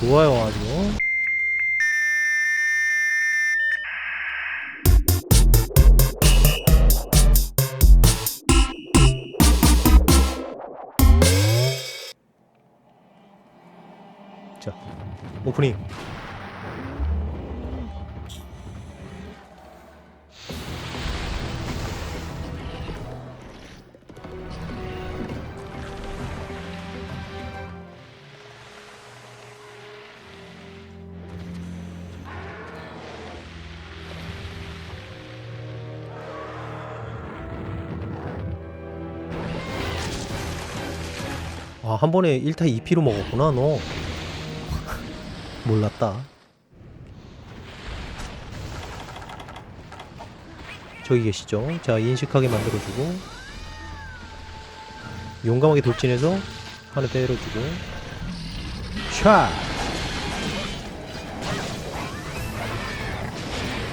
좋아요 아주. 자 오프닝 아, 한 번에 1타 2피로 먹었구나, 너. 몰랐다. 저기 계시죠? 자, 인식하게 만들어주고. 용감하게 돌진해서 하나 때려주고. 샷!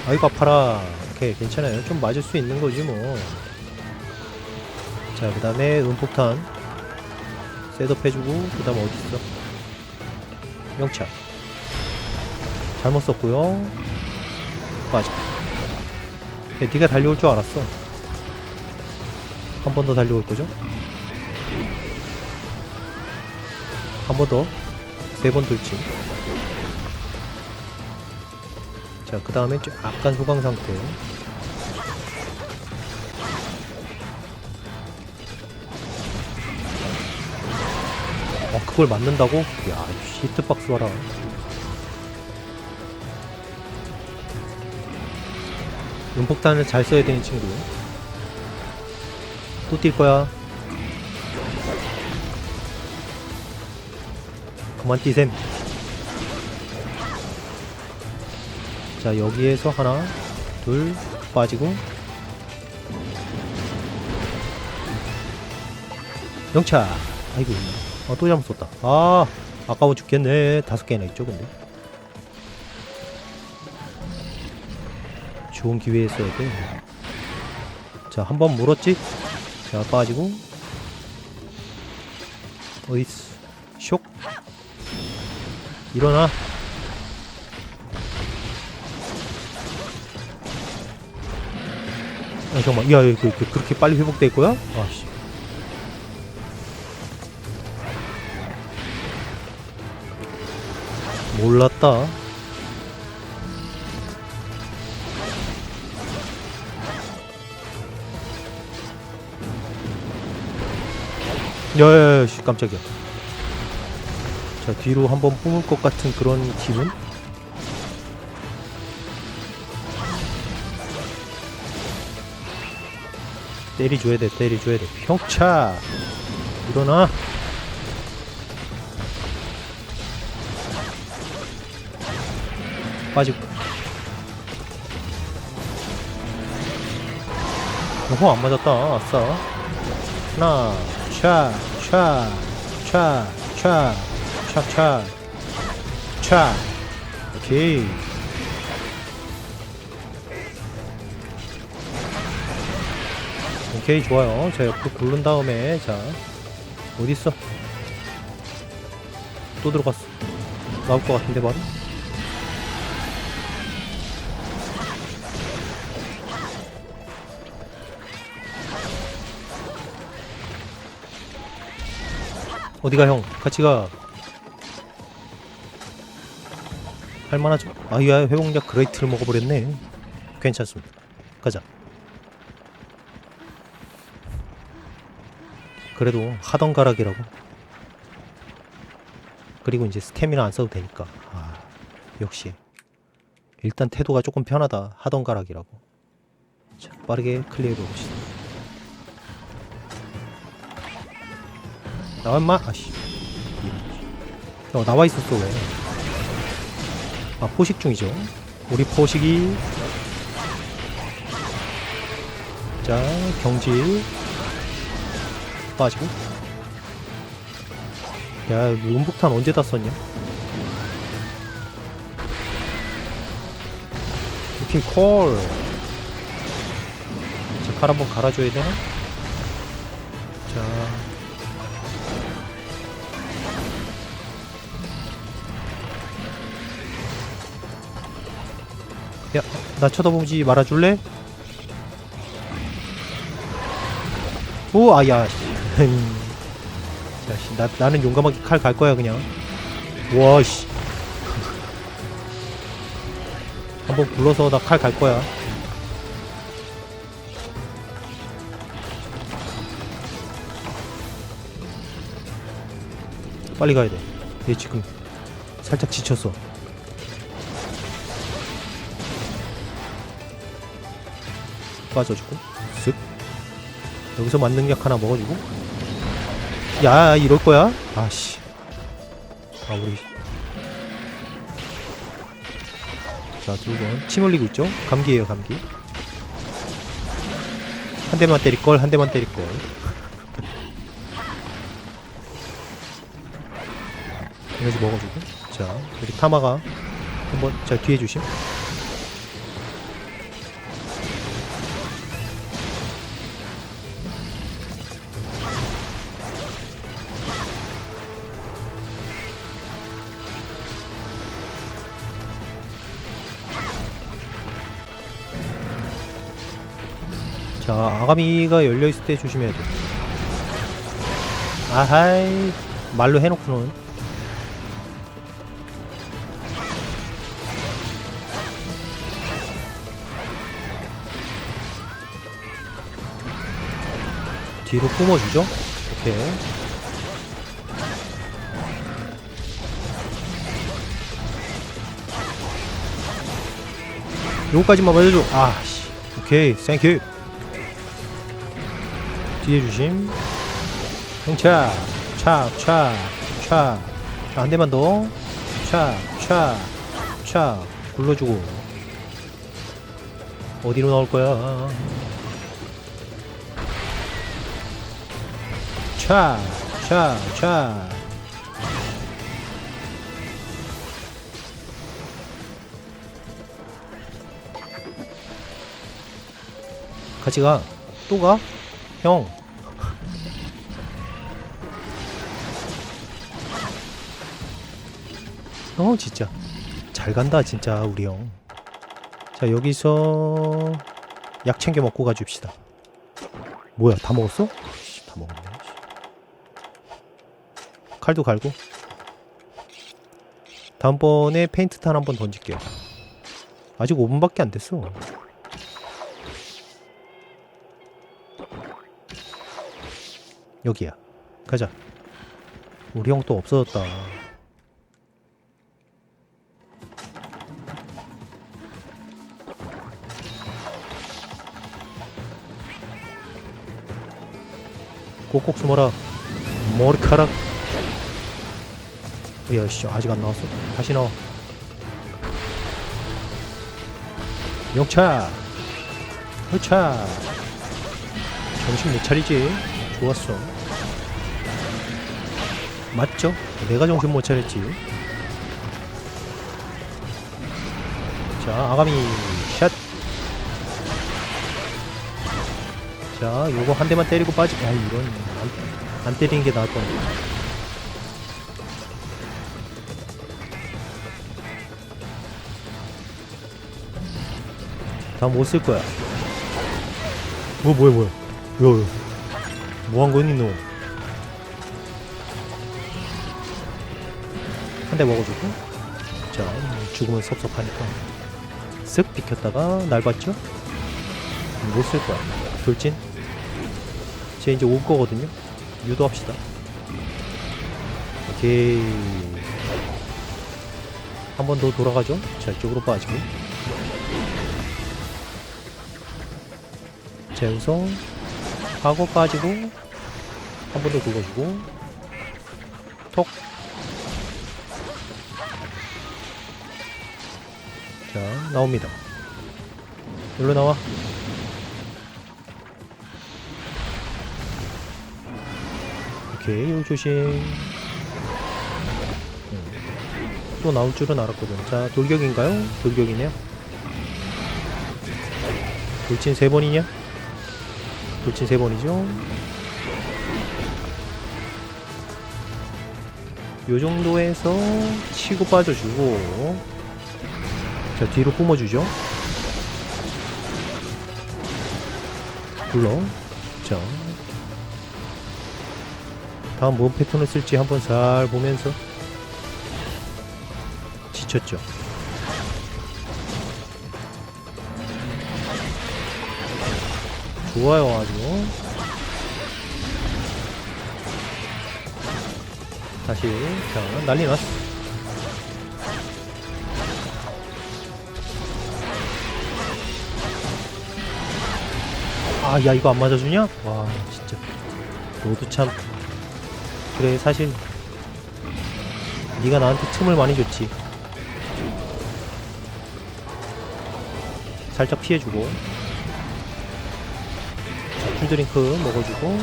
아이고, 아파라. 오케이, 괜찮아요. 좀 맞을 수 있는 거지, 뭐. 자, 그 다음에 음폭탄. 셋업 해주고 그 다음 어딨어? 영차. 잘못 썼고요. 빠져. 야, 네가 달려올 줄 알았어. 한 번 더 달려올 거죠? 한 번 더. 세 번 돌진. 자그 다음에 약간 소강 상태 그걸 맞는다고? 야, 히트박스 봐라. 음폭탄을 잘 써야 되는 친구. 또 뛸 거야. 그만 뛰셈. 자, 여기에서 하나, 둘, 빠지고. 영차. 아이고. 아, 또 잘못 썼다. 아, 아까워 죽겠네. 다섯 개나 있죠, 근데. 좋은 기회에 써야 돼. 자, 한 번 물었지? 자, 빠지고. 어이스. 쇽. 일어나. 아, 잠깐만. 야, 그, 그, 그렇게 빨리 회복될 거야? 아씨. 몰랐다. 야야야, 씨, 깜짝이야. 자, 뒤로 한번 뿜을 것 같은 그런 기분? 때리줘야 돼, 때리줘야 돼. 평차! 일어나! 빠지고. 어허 안 맞았다. 아싸. 하나 샤샤샤샤샤샤샤 오케이. 오케이 좋아요. 자 옆으로 고른 다음에 자 어딨어? 또 들어갔어. 나올 것 같은데 바로 어디가 형? 같이 가. 할만하죠? 아이야 회복약 그레이트를 먹어버렸네. 괜찮습니다. 가자. 그래도 하던 가락이라고. 그리고 이제 스태미나 안 써도 되니까. 아 역시 일단 태도가 조금 편하다. 하던 가락이라고. 자 빠르게 클리어해 봅시다. 나와 임마 아씨 어 나와 있었어 왜? 아 포식 중이죠. 우리 포식이 자 경지 빠지고 야 음폭탄 언제 다 썼냐? 오케이 콜. 자 칼 한번 갈아줘야 되나? 나 쳐다보지 말아줄래? 오, 아야. 씨. 야, 씨, 나 나는 용감하게 칼 갈 거야 그냥. 와, 씨. 한번 불러서 나 칼 갈 거야. 빨리 가야 돼. 얘 지금 살짝 지쳤어. 빠져주고 쓱 여기서 만능약 하나 먹어주고. 야 이럴 거야? 아씨. 아 우리. 자 두번 침 흘리고 있죠? 감기에요 감기. 한 대만 때릴 걸 한 대만 때릴 걸. 에너지 먹어주고. 자 여기 타마가 한번 자 뒤에 주심 자, 아가미가 열려있을 때 조심해야 돼. 아하이, 말로 해놓고는. 뒤로 뿜어주죠? 오케이. 요거까지만 맞아줘. 아, 씨. 오케이, 땡큐. 뒤에 주심. 형차 차 차차 한 대만 더 차 차 차. 굴러주고. 어디로 나올 거야? 차 차 차. 같이 가. 또 가? 형. 어 진짜 잘 간다 진짜 우리 형. 자 여기서 약 챙겨 먹고 가줍시다. 뭐야 다 먹었어? 씨, 다 먹었네. 씨. 칼도 갈고. 다음번에 페인트 탄 한번 던질게요. 아직 5분밖에 안 됐어. 여기야. 가자. 우리 형 또 없어졌다. 꼭꼭 숨어라. 머리카락. 야, 씨, 아직 안 나왔어. 다시 나와. 영차. 흐차. 정신 못 차리지. 좋았어. 맞죠? 내가 정신 못 차렸지. 자, 아가미 샷. 자, 요거 한 대만 때리고 빠지. 야, 이런 안, 안 때리는 게 나을 뻔했네. 다음 못쓸 거야. 뭐 뭐야 뭐야. 야, 야. 뭐한 거니 너? 한 대 먹어주고 자 죽으면 섭섭하니까 쓱 비켰다가 날 봤죠? 못 쓸 거야. 돌진. 쟤 이제 올 거거든요. 유도합시다. 오케이. 한 번 더 돌아가죠? 자 이쪽으로 빠지고. 재우성 하고 빠지고 한 번 더 긁어주고. 톡 자, 나옵니다. 일로 나와. 오케이, 요 조심. 음. 또 나올 줄은 알았거든. 자, 돌격인가요? 돌격이네요. 돌진 세 번이냐? 돌진 세 번이죠. 요 정도에서 치고 빠져주고 자 뒤로 뿜어주죠. 굴러. 자. 다음 뭔 패턴을 쓸지 한번 잘 보면서 지쳤죠. 좋아요 아주. 다시 자 난리 났어. 아 야 이거 안 맞아주냐? 와 진짜. 너도 참. 그래 사실. 네가 나한테 틈을 많이 줬지. 살짝 피해주고. 자 쿨드링크 먹어주고.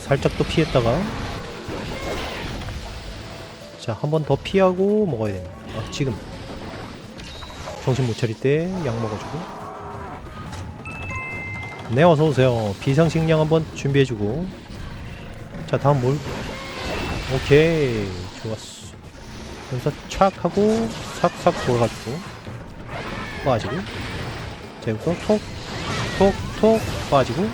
살짝 또 피했다가. 자 한 번 더 피하고 먹어야 됩니다. 아, 지금. 정신 못 차릴 때 약 먹어주고 네 어서오세요. 비상식량 한번 준비해주고. 자 다음 뭘 오케이. 좋았어. 여기서 촥 하고 싹싹 돌아가지고. 빠지고. 자 여기서 톡톡톡 빠지고.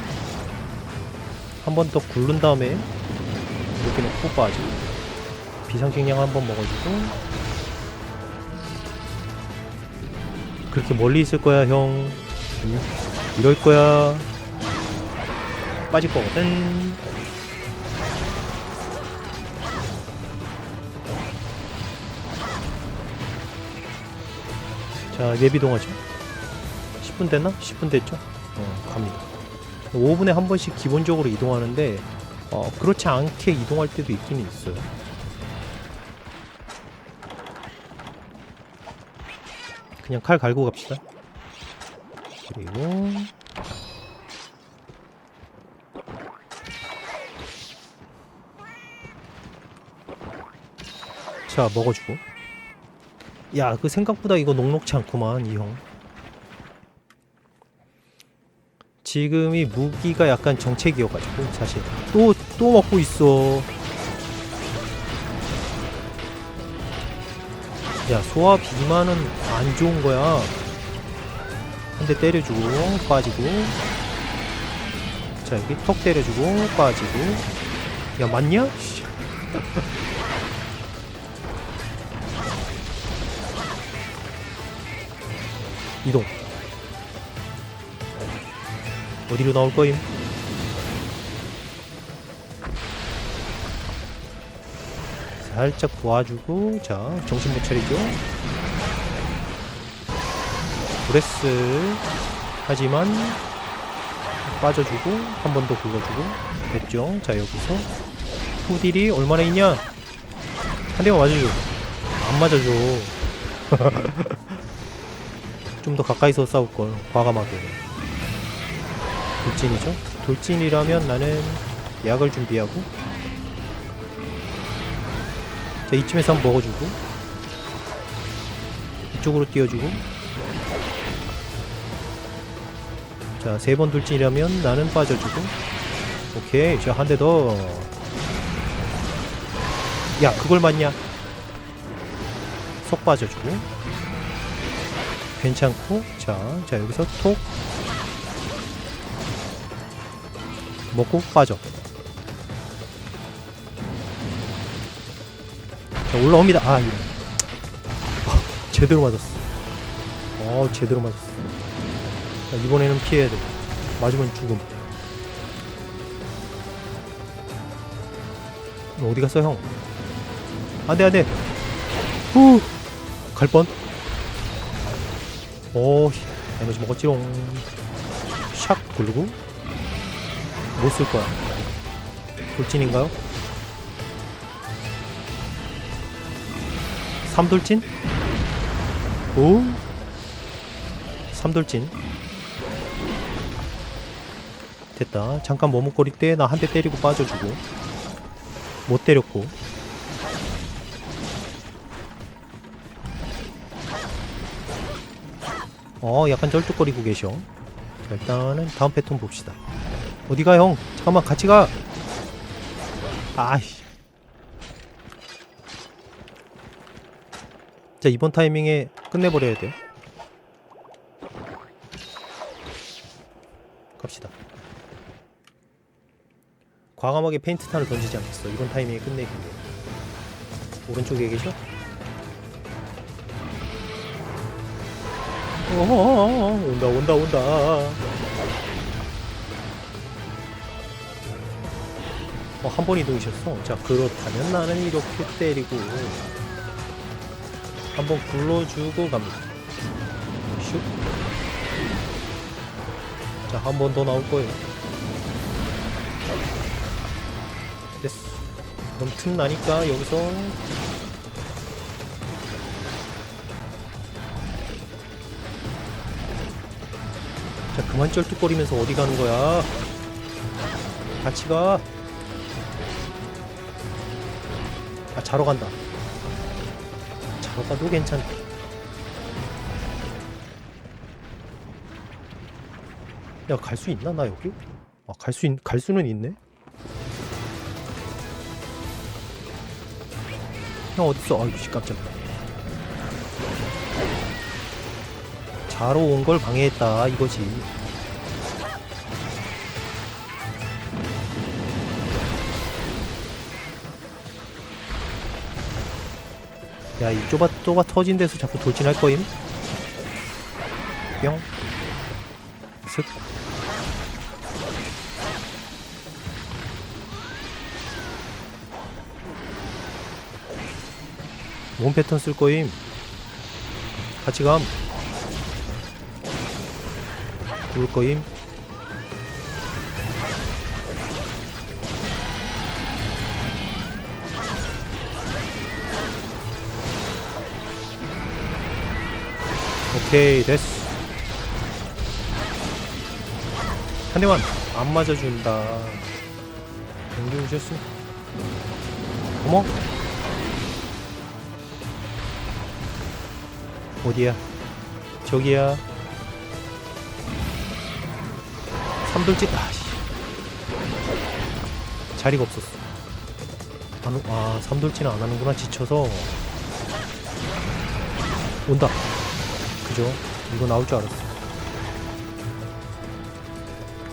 한 번 더 굴른 다음에 이렇게 놓고 빠지고. 비상식량 한 번 먹어주고. 그렇게 멀리 있을 거야 형. 응? 이럴 거야. 빠질 거거든. 자 예비동하죠 10분 됐나? 10분 됐죠? 어 갑니다. 5분에 한 번씩 기본적으로 이동하는데 어 그렇지 않게 이동할 때도 있긴 있어요. 그냥 칼 갈고 갑시다 그리고 자 먹어주고. 야 그 생각보다 이거 녹록치 않구만 이 형. 지금이 무기가 약간 정책이어가지고 사실 또 또 먹고 있어. 야 소화 비만은 안 좋은 거야 한대 때려주고 빠지고 자 여기 턱 때려주고 빠지고 야 맞냐? 씨. 이동 어디로 나올 거임? 살짝 도와주고 자 정신 못 차리죠 브레스. 하지만 빠져주고 한 번 더 굴러주고. 됐죠? 자 여기서. 후딜이 얼마나 있냐? 한 대만 맞아줘. 안 맞아줘. 좀 더 가까이서 싸울걸 과감하게. 돌진이죠? 돌진이라면 나는 약을 준비하고. 자 이쯤에서 한번 먹어주고. 이쪽으로 띄워주고 자, 세 번 돌진이라면 나는 빠져주고. 오케이, 자, 한 대 더. 야, 그걸 맞냐? 속 빠져주고. 괜찮고. 자, 자, 여기서 톡. 먹고 빠져. 자, 올라옵니다. 아, 이거. 아, 제대로 맞았어. 어, 제대로 맞았어. 자, 이번에는 피해야 돼. 맞으면 죽음. 너 어디 갔어, 형? 안 돼, 안 돼. 후! 갈 뻔. 오, 씨, 에너지 먹었지롱. 샥 돌리고. 못 쓸 거야. 돌진인가요? 삼돌진? 오? 삼돌진. 됐다. 잠깐 머뭇거릴 때 나 한 대 때리고 빠져주고. 못 때렸고. 어 약간 쩔뚝거리고 계셔. 자, 일단은 다음 패턴 봅시다. 어디가 형? 잠깐만 같이 가! 아이씨. 자 이번 타이밍에 끝내버려야 돼. 갑시다. 과감하게 페인트탄을 던지지 않겠어. 이번 타이밍에 끝내기. 오른쪽에 계셔? 어어어어, 온다 온다 온다. 어, 한 번 이동이셨어. 자, 그렇다면 나는 이렇게 때리고 한 번 굴러주고 갑니다. 슉. 자, 한 번 더 나올 거예요. 그럼 틈 나니까 여기서 자, 그만 쩔뚝거리면서 어디 가는 거야? 같이 가. 아, 자러 간다. 자러 가도 괜찮다. 야, 갈 수 있나? 나 여기? 아, 갈 수, 있, 갈 수는 있네? 형, 어딨어? 아이씨, 깜짝이야. 자러 온걸 방해했다, 이거지. 야, 이 좁아, 좁아 터진 데서 자꾸 돌진할 거임? 뿅. 슥. 몸 패턴 쓸 거임. 같이 감. 울 거임. 오케이 됐어 한 대만 안 맞아준다 연기 오셨어 어머 어디야 저기야 삼돌진 아씨 자리가 없었어 안, 오- 아 삼돌진 안 하는구나 지쳐서 온다 그죠? 이거 나올 줄 알았어.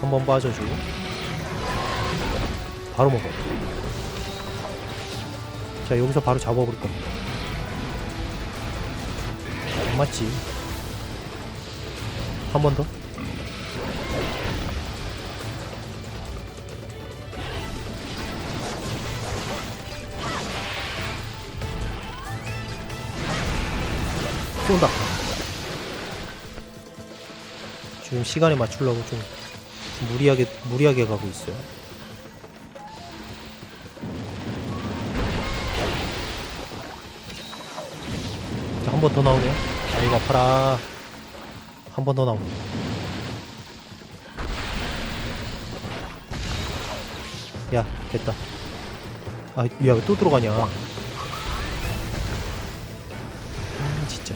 한번 빠져주고 바로 먹어. 자 여기서 바로 잡아버릴 겁니다. 안 맞지? 한 번 더. 쏜다. 지금 시간에 맞추려고 좀 무리하게 무리하게 가고 있어요. 자, 한번 더 나오네요. 아이고 아파라. 한 번 더 나오네. 야, 됐다. 아, 야, 왜 또 들어가냐? 아, 진짜.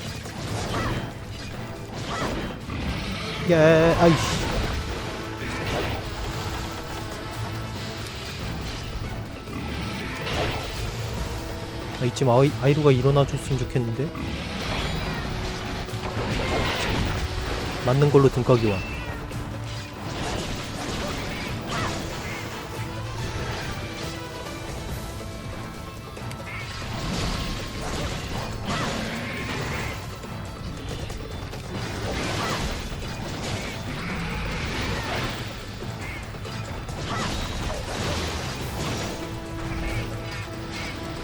야, 아이씨. 아, 이쯤 아이, 아이루가 일어나 줬으면 좋겠는데? 맞는 걸로 등각이 와.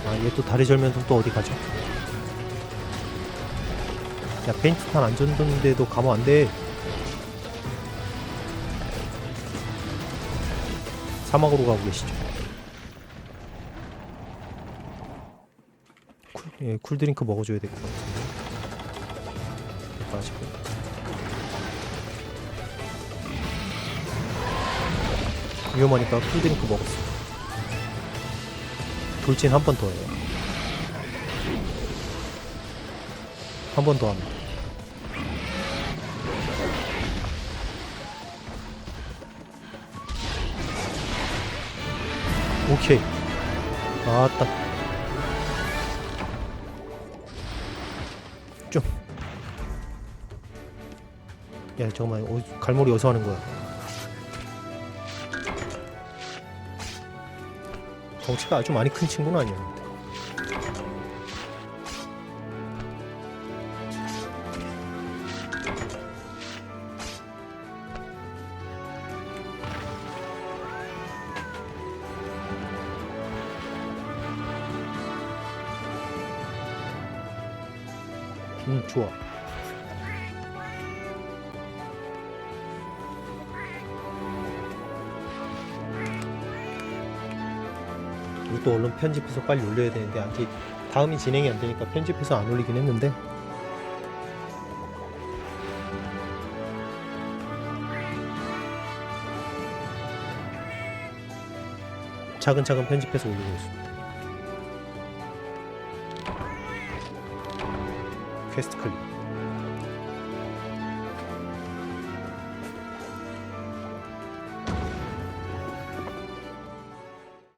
아, 얘 또 다리 절면서 또 어디 가죠? 야, 페인트탄 안 줬는데도 가면 안 돼. 사막으로 가고 계시죠. 쿨, 예, 쿨드링크 먹어줘야 될 것 같은데. 빠지고. 위험하니까 쿨드링크 먹었어. 돌진 한 번 더 해요. 한 번 더 합니다. 오케이. 아따 좀야 잠깐만. 어, 갈무리 어디서 하는 거야? 덩치가 아주 많이 큰 친구는 아니야 음, 좋아. 이것도 얼른 편집해서 빨리 올려야 되는데 아직 다음이 진행이 안 되니까 편집해서 안 올리긴 했는데 차근차근 편집해서 올리고 있습니다. 퀘스트 클릭.